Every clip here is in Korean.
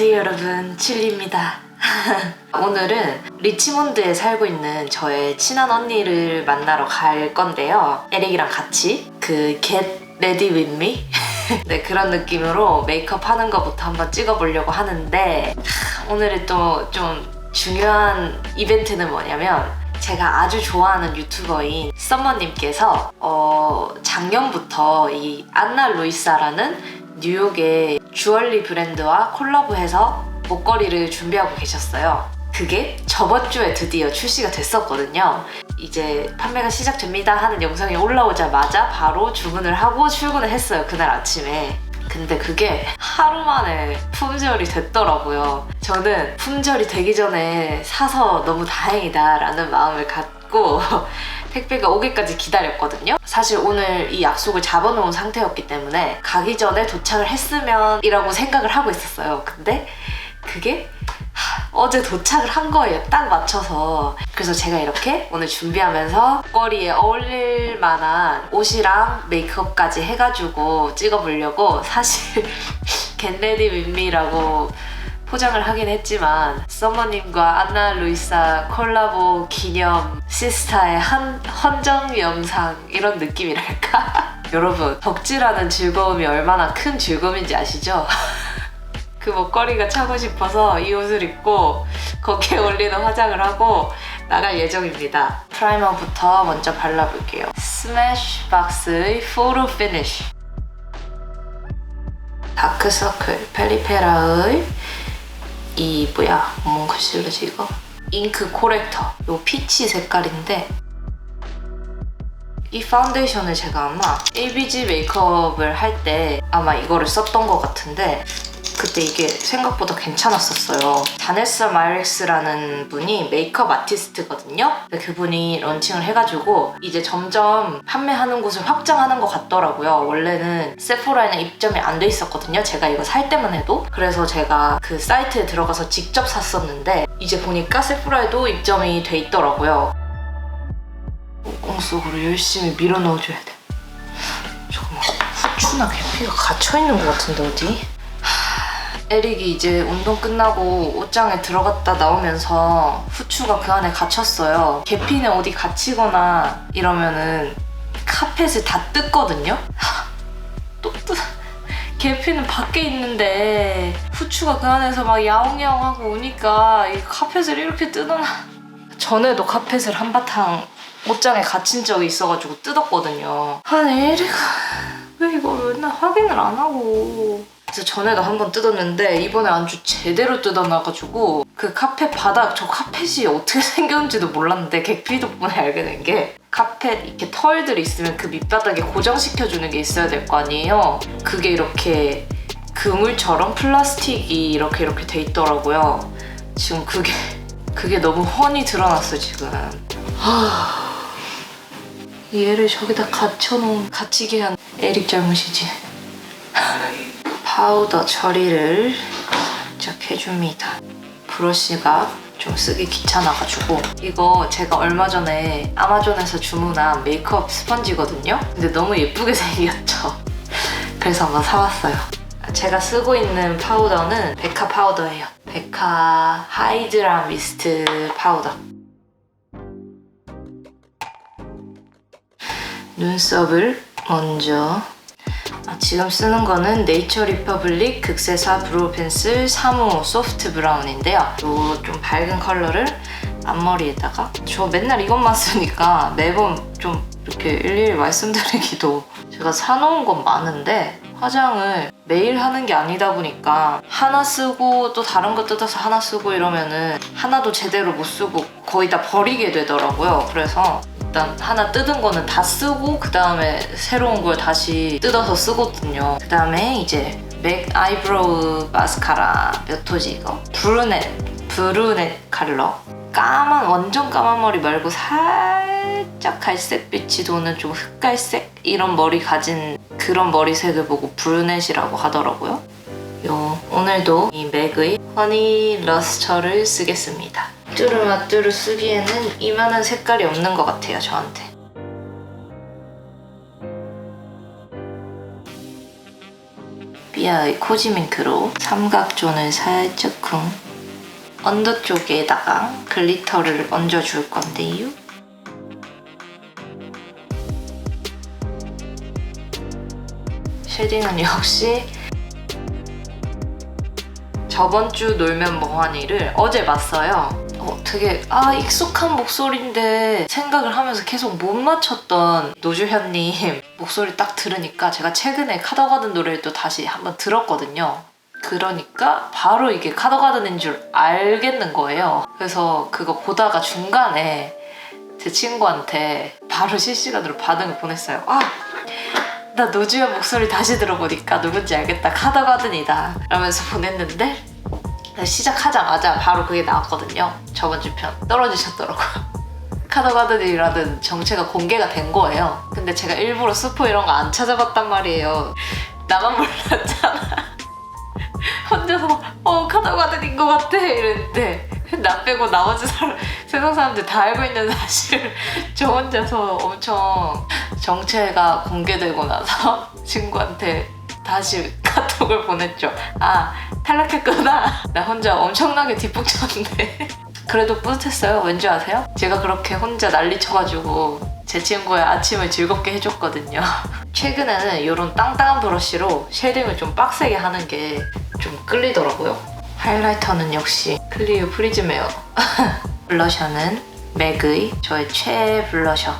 안녕하세요 여러분 칠리입니다. 오늘은 리치몬드에 살고 있는 저의 친한 언니를 만나러 갈 건데요. 에릭이랑 같이 그 Get Ready With Me? 네 그런 느낌으로 메이크업 하는 거부터 한번 찍어보려고 하는데 하, 오늘의 또 좀 중요한 이벤트는 뭐냐면 제가 아주 좋아하는 유튜버인 썸머님께서 어, 작년부터 이 안나 루이사라는 뉴욕의 주얼리 브랜드와 콜라보해서 목걸이를 준비하고 계셨어요. 그게 저번 주에 드디어 출시가 됐었거든요. 이제 판매가 시작됩니다 하는 영상이 올라오자마자 바로 주문을 하고 출근을 했어요. 그날 아침에. 근데 그게 하루 만에 품절이 됐더라고요. 저는 품절이 되기 전에 사서 너무 다행이다라는 마음을 갖고 택배가 오기까지 기다렸거든요. 사실 오늘 이 약속을 잡아놓은 상태였기 때문에 가기 전에 도착을 했으면 이라고 생각을 하고 있었어요. 근데 그게 하, 어제 도착을 한 거예요. 딱 맞춰서. 그래서 제가 이렇게 오늘 준비하면서 머리에 어울릴 만한 옷이랑 메이크업까지 해가지고 찍어보려고 사실 겟레디 윈미라고 포장을 하긴 했지만 서머님과 안나 루이사 콜라보 기념 시스타의 한 헌정 영상 이런 느낌이랄까? 여러분 덕질하는 즐거움이 얼마나 큰 즐거움인지 아시죠? 그 목걸이가 차고 싶어서 이 옷을 입고 거기에 어울리는 화장을 하고 나갈 예정입니다. 프라이머부터 먼저 발라볼게요. 스매시박스의 포로 피니쉬 다크서클 펠리페라의 이 뭐야 뭔 글씨로지 이거 잉크 코렉터. 요 피치 색깔인데 이 파운데이션을 제가 아마 ABG 메이크업을 할 때 아마 이거를 썼던 것 같은데 그때 이게 생각보다 괜찮았었어요. 다네스 마이렉스라는 분이 메이크업 아티스트거든요. 그분이 런칭을 해가지고 이제 점점 판매하는 곳을 확장하는 것 같더라고요. 원래는 세포라에는 입점이 안 돼 있었거든요. 제가 이거 살 때만 해도. 그래서 제가 그 사이트에 들어가서 직접 샀었는데 이제 보니까 세포라에도 입점이 돼 있더라고요. 옥공 속으로 열심히 밀어 넣어줘야 돼. 잠깐만 후추나 계피가 갇혀있는 것 같은데 어디? 에릭이 이제 운동 끝나고 옷장에 들어갔다 나오면서 후추가 그 안에 갇혔어요. 계피는 어디 갇히거나 이러면은 카펫을 다 뜯거든요? 하, 또 뜯... 계피는 밖에 있는데 후추가 그 안에서 막 야옹야옹하고 오니까 이 카펫을 이렇게 뜯어놔. 전에도 카펫을 한바탕 옷장에 갇힌 적이 있어가지고 뜯었거든요. 아니 에릭아 왜 이걸 맨날 확인을 안 하고 그래서 전에도 한 번 뜯었는데 이번에 아주 제대로 뜯어놔가지고 그 카펫 바닥 저 카펫이 어떻게 생겼는지도 몰랐는데 객피 덕분에 알게 된 게 카펫 이렇게 털들이 있으면 그 밑바닥에 고정시켜주는 게 있어야 될 거 아니에요? 그게 이렇게 그물처럼 플라스틱이 이렇게 이렇게 돼 있더라고요. 지금 그게 그게 너무 훤히 드러났어 지금. 하... 얘를 저기다 갇혀놓은 갇히게 한 에릭 잘못이지 파우더 처리를 살짝 해줍니다. 브러쉬가 좀 쓰기 귀찮아가지고 이거 제가 얼마 전에 아마존에서 주문한 메이크업 스펀지거든요. 근데 너무 예쁘게 생겼죠. 그래서 한번 사왔어요. 제가 쓰고 있는 파우더는 베카 파우더예요. 베카 하이드라 미스트 파우더. 눈썹을 먼저 아, 지금 쓰는 거는 네이처 리퍼블릭 극세사 브로우 펜슬 3호 소프트 브라운인데요. 이좀 밝은 컬러를 앞머리에다가 저 맨날 이것만 쓰니까 매번 좀 이렇게 일일이 말씀드리기도 제가 사놓은 건 많은데 화장을 매일 하는 게 아니다 보니까 하나 쓰고 또 다른 거 뜯어서 하나 쓰고 이러면은 하나도 제대로 못 쓰고 거의 다 버리게 되더라고요. 그래서 일단 하나 뜯은 거는 다 쓰고 그 다음에 새로운 걸 다시 뜯어서 쓰거든요. 그 다음에 이제 맥 아이브로우 마스카라 몇 호지 이거? 브루넷 브루넷 컬러 까만 완전 까만 머리 말고 살짝 갈색빛이 도는 좀 흑갈색 이런 머리 가진 그런 머리색을 보고 브루넷이라고 하더라고요. 요 오늘도 이 맥의 허니 러스터를 쓰겠습니다. 뚜루 마뚜루 쓰기에는 이만한 색깔이 없는 것 같아요 저한테. 삐아의 코지밍크로 삼각존을 살짝 쿵 언더 쪽에다가 글리터를 얹어줄 건데요. 쉐딩은 역시 저번 주 놀면 뭐하니를 어제 봤어요. 어, 되게 아 익숙한 목소리인데 생각을 하면서 계속 못 맞췄던 노주현님 목소리 딱 들으니까 제가 최근에 카더가든 노래를 또 다시 한번 들었거든요. 그러니까 바로 이게 카더가든인 줄 알겠는 거예요. 그래서 그거 보다가 중간에 제 친구한테 바로 실시간으로 반응을 보냈어요. 아, 나 노주현 목소리 다시 들어보니까 누군지 알겠다. 카더가든이다. 라면서 보냈는데 시작하자마자 바로 그게 나왔거든요. 저번 주 편 떨어지셨더라고요. 카더가든이라는 정체가 공개가 된 거예요. 근데 제가 일부러 스포 이런 거 안 찾아봤단 말이에요. 나만 몰랐잖아. 혼자서 막, 어 카더가든인 것 같아 이랬는데 나 빼고 나머지 사람, 세상 사람들 다 알고 있는 사실을 저 혼자서 엄청 정체가 공개되고 나서 친구한테 다시 카톡을 보냈죠. 아 탈락했구나. 나 혼자 엄청나게 뒷북 쳤는데 그래도 뿌듯했어요. 왠지 아세요? 제가 그렇게 혼자 난리 쳐가지고 제 친구의 아침을 즐겁게 해줬거든요. 최근에는 이런 땅땅한 브러쉬로 쉐딩을 좀 빡세게 하는 게 좀 끌리더라고요. 하이라이터는 역시 클리오 프리즈메어. 블러셔는 맥의 저의 최애 블러셔.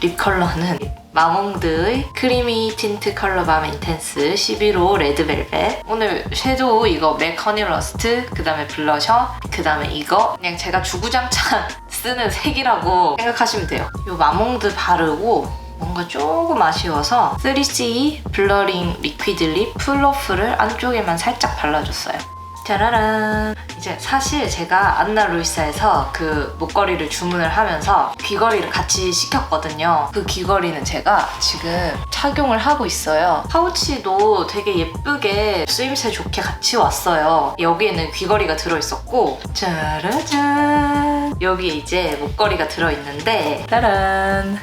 립 컬러는 마몽드의 크리미 틴트 컬러 밤 인텐스 11호 레드벨벳. 오늘 섀도우 이거 맥 허니러스트 그 다음에 블러셔 그 다음에 이거. 그냥 제가 주구장창 쓰는 색이라고 생각하시면 돼요. 이 마몽드 바르고 뭔가 조금 아쉬워서 3CE 블러링 리퀴드 립 풀로프를 안쪽에만 살짝 발라줬어요 짜라란 이제 사실 제가 안나 루이사에서 그 목걸이를 주문을 하면서 귀걸이를 같이 시켰거든요. 그 귀걸이는 제가 지금 착용을 하고 있어요. 파우치도 되게 예쁘게 쓰임새 좋게 같이 왔어요. 여기에는 귀걸이가 들어있었고 짜라잔. 여기에 이제 목걸이가 들어있는데 짜란.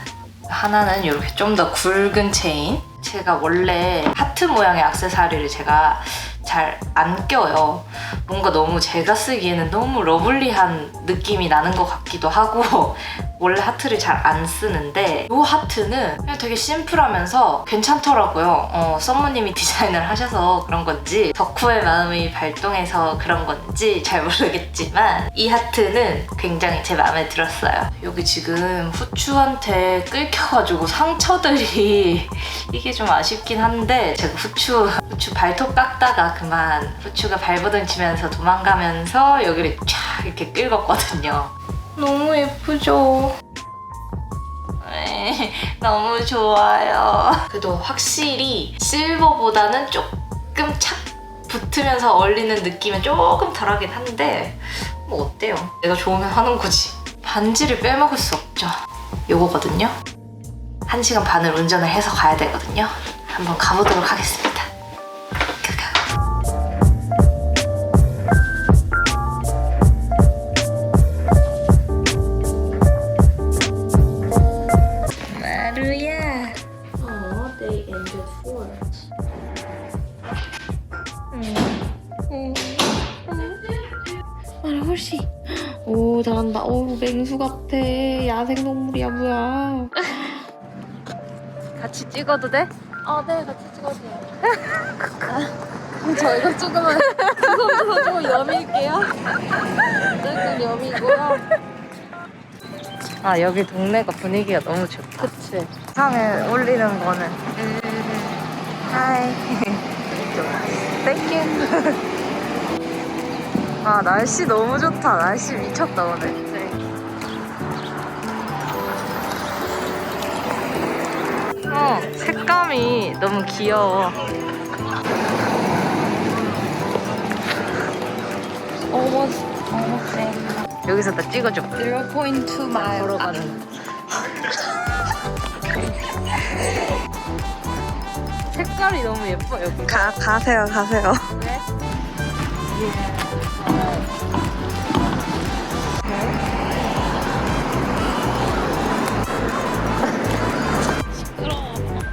하나는 이렇게 좀 더 굵은 체인. 제가 원래 하트 모양의 액세서리를 제가 잘 안 껴요. 뭔가 너무 제가 쓰기에는 너무 러블리한 느낌이 나는 것 같기도 하고 원래 하트를 잘 안 쓰는데 이 하트는 그냥 되게 심플하면서 괜찮더라고요. 어, 썸머님이 디자인을 하셔서 그런 건지 덕후의 마음이 발동해서 그런 건지 잘 모르겠지만 이 하트는 굉장히 제 마음에 들었어요. 여기 지금 후추한테 끓여가지고 상처들이 이게 좀 아쉽긴 한데 제가 후추 후추 발톱 깎다가 그만 후추가 발버둥 치면서 도망가면서 여기를 쫙 이렇게 긁었거든요. 너무 예쁘죠? 네, 너무 좋아요. 그래도 확실히 실버보다는 조금 착 붙으면서 어울리는 느낌은 조금 덜하긴 한데 뭐 어때요? 내가 좋으면 하는 거지. 반지를 빼먹을 수 없죠. 요거거든요. 한 시간 반을 운전을 해서 가야 되거든요. 한번 가보도록 하겠습니다. 오 잘한다. 오 맹수 같아. 야생동물이야 뭐야. 같이 찍어도 돼? 아, 네, 같이 찍어주세요. 저 이거 조금만 주섬주섬 조금 여밀게요. 조금 여미고요. 아 여기 동네가 분위기가 너무 좋다. 그치. 상에 올리는 거는 하이 땡큐 아 날씨 너무 좋다 날씨 미쳤다 오늘 어 색감이 너무 귀여워 Almost, almost same. 여기서 나 찍어줘 0.2 miles. 걸어가는 색깔이 너무 예뻐 여기 가, 가세요, 가세요. 왜?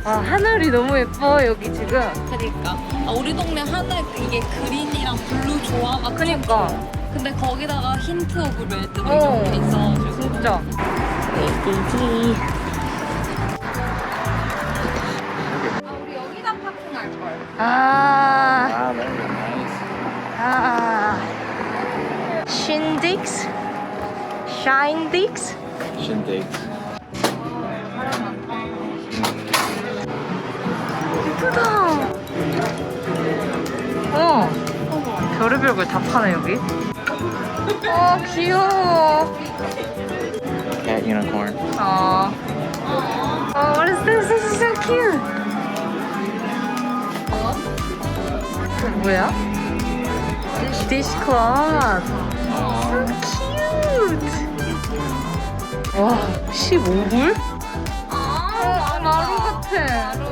아, 하늘이 너무 예뻐 여기 지금. 그니까 아, 우리 동네 하늘 이게 그린이랑 블루 조화가 그니까 근데 거기다가 힌트 오브 레드 어. 이렇게 있어가지고 진짜. 아 우리 여기다 파킹할 걸. 아. Would be nice. 아. 신딕스? 샤인딕스? Shindigs. 예쁘다. 어. 별의별 걸 다 파네 여기. 어 귀여워. Cat unicorn. 어. Oh, what is this? This is so cute. 그 뭐야? Dishcloth. So cute. 와, 15불? 아, 마루 같아.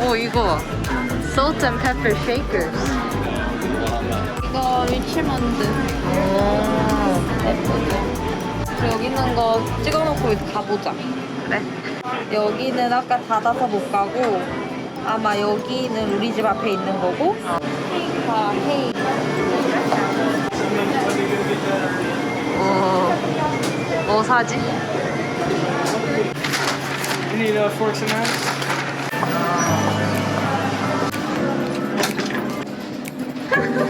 어, 이거. Salt and pepper shakers. 이거 리치먼드 오. 그리고 여기 있는 거 찍어놓고 이제 가보자 그래. 여기는 아까 닫아서 못 가고 아마 여기는 우리 집 앞에 있는 거고 헤이카 헤이 오. 뭐 사지? You need forks and knives? Do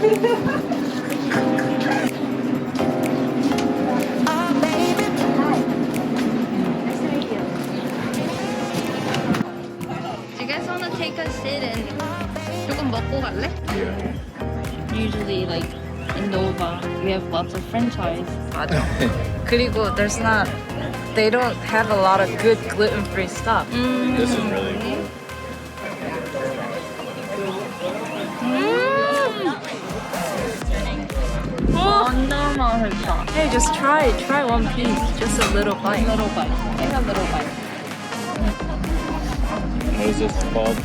you guys want to take a sit and 조금 먹고 갈래? Usually like in Nova we have lots of franchise 맞아. 그리고 there's not they don't have a lot of good gluten-free stuff. This is really good. 완전 맛있다 Hey, just try it. Try one piece, just a little bite. little bite take a little bite What is this called?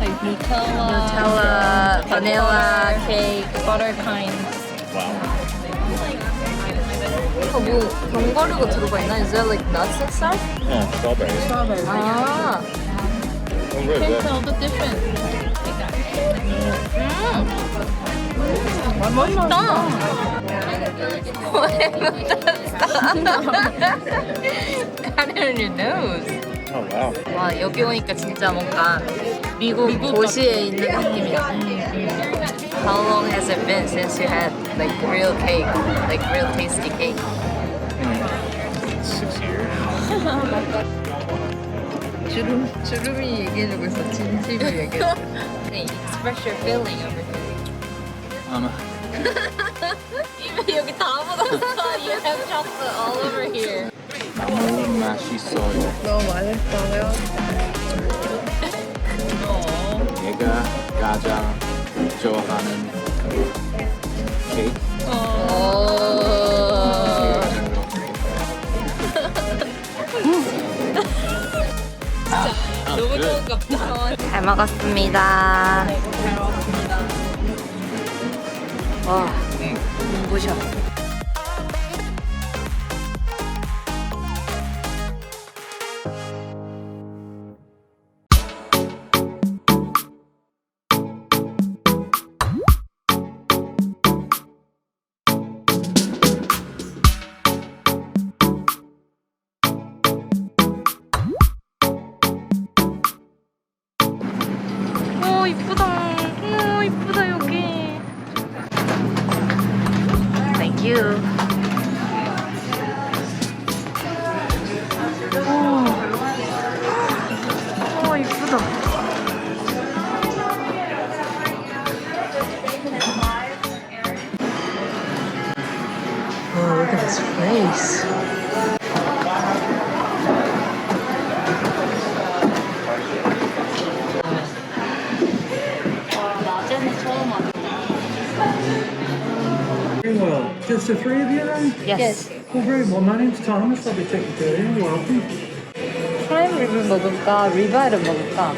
like Nutella Nutella, vanilla, cake butter kind Wow. 이거 뭐 견과류가 들어가 있나? Is there like nuts and stuff? Oh, strawberries. strawberry 아, Oh, really can good. tell the difference got it in your nose. Oh, wow. 와 여기 오니까 진짜 뭔가 미국, 도시에 있는 느낌이야. How long has it been since you had like real cake, like real tasty cake? Six years. 주름 주름이 얘기해주고 있어. 진심이 얘기해. hey, express your feeling over here. Um, 여기 다 묻었어 you have chocolate all over here 있어요. 너무 맛있어요. 내가 가장 좋아하는 케이크. 오. 너무 좋은 잘 먹었습니다. 와, 눈부 Yes. Well, very well. My name's Thomas. I'll be taking care of you. Welcome. 프라임 립을 먹을까? 리바이를 먹을까?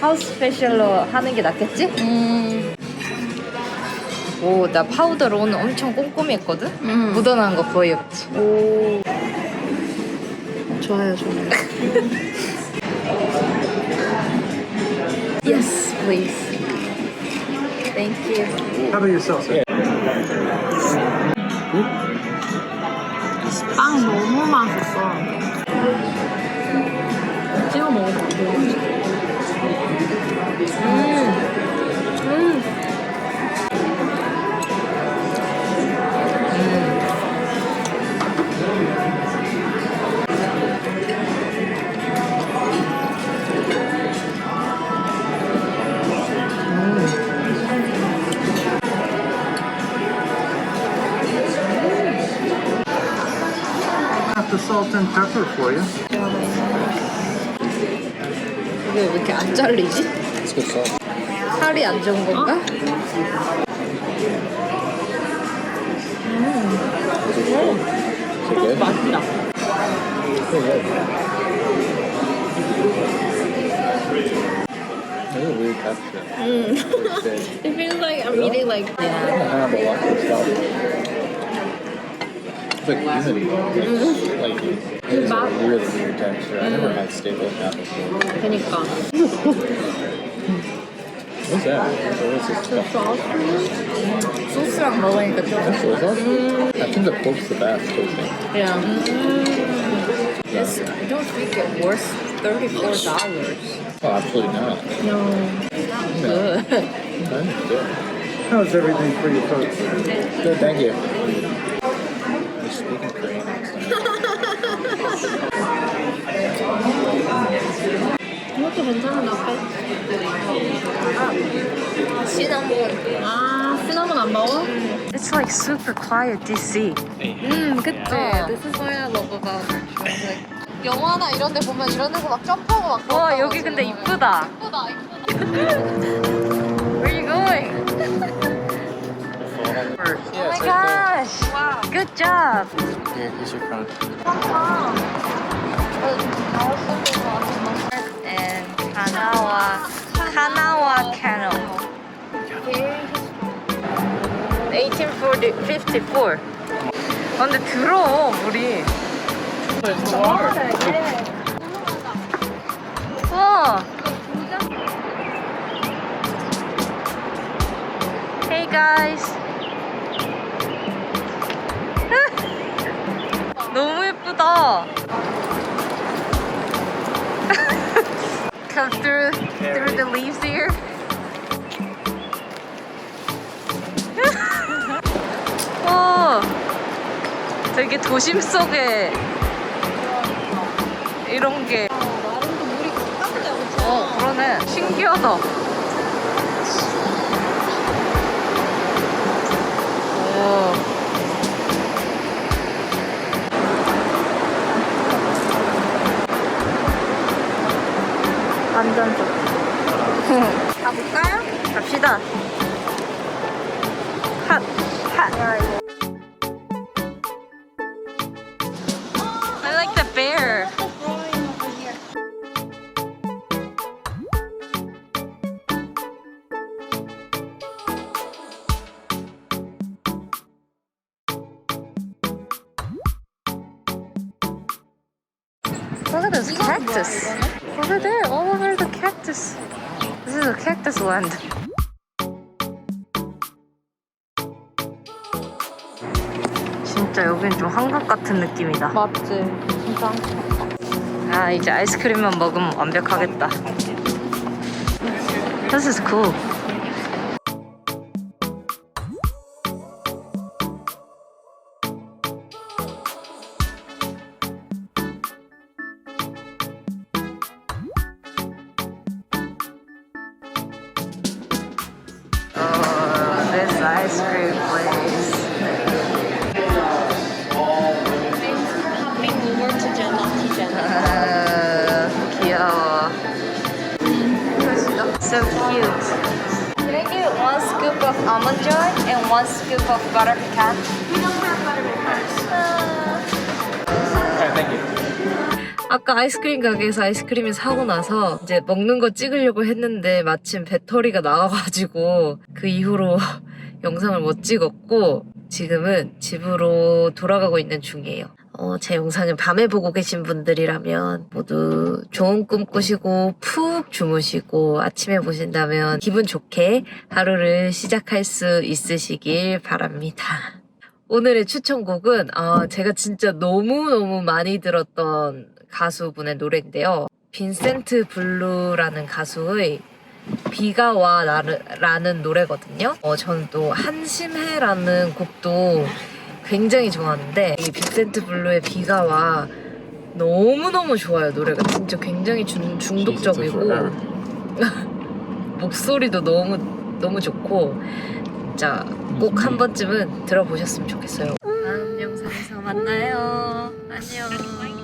하우스 스페셜로 하는 게 낫겠지? 음 오, 나 파우더로 오늘 엄청 꼼꼼히 했거든? 묻어나는 거 거의 없지. 좋아요, 좋아요. Yes, please. Thank you. How about yourself, sir? 빵 너무 맛있어. 찍어 먹어봐. Have the salt and pepper for you. 이게 왜 이렇게 안 잘리지? 살이 안 좋은 건가? 맛있다. That's a weird texture. Mm. It feels like I'm eating like I have a lot of stuff. It's like humidity. Like, it's a really weird texture. I never had steak like that before. 그니까. What's that? What is this stuff? 소스랑 먹으니까 좀. Soy sauce? I think the pork's the best tasting. Yeah. Yes, I don't think it worth $34. Oh, absolutely not. No. No. Okay, good. How's everything for you folks? Good, thank you. 이것도 괜찮은 앞에. 시나몬. 아, 시나몬 안 먹어? It's like super quiet DC. 음, 그치. This is what I love about it. 영화나 이런 데 보면 이런 데서 막 점프하고 막 와 그런다고 여기 근데 지금. 이쁘다. 이쁘다, 이쁘다. Where are you going? Oh my gosh! Wow. Good job. there. Here, here's your phone. And Kanawa Kanawa Canal. 1854. 아, 근데 더러워 물이. 우와. Hey guys. 예쁘다. Come through through the leaves here. 와, 되게 도심 속에 이런 게. 어, 그러네. 신기하다. 완전 좋다. 가볼까요? 갑시다. 핫, 핫. 진짜 여긴 좀 한국 같은 느낌이다. 맞지. 진짜. 아 이제 아이스크림만 먹으면 완벽하겠다. This is cool. So cute. Can I get one scoop of almond joy and one scoop of butter pecan? Alright, thank you. 아까 아이스크림 가게에서 아이스크림을 사고 나서 이제 먹는 거 찍으려고 했는데 마침 배터리가 나와가지고 그 이후로 영상을 못 찍었고 지금은 집으로 돌아가고 있는 중이에요. 어, 제 영상을 밤에 보고 계신 분들이라면 모두 좋은 꿈 꾸시고 푹 주무시고 아침에 보신다면 기분 좋게 하루를 시작할 수 있으시길 바랍니다. 오늘의 추천곡은 아, 제가 진짜 너무너무 많이 들었던 가수분의 노래인데요. 빈센트 블루라는 가수의 비가 와 라는, 라는 노래거든요. 어, 저는 또 한심해라는 곡도 굉장히 좋아하는데 이 빈센트 블루의 비가 와 너무너무 좋아요 노래가. 진짜 굉장히 중, 중독적이고 목소리도 너무 너무 좋고 진짜 꼭 한 번쯤은 들어보셨으면 좋겠어요. 다음 영상에서 만나요. 안녕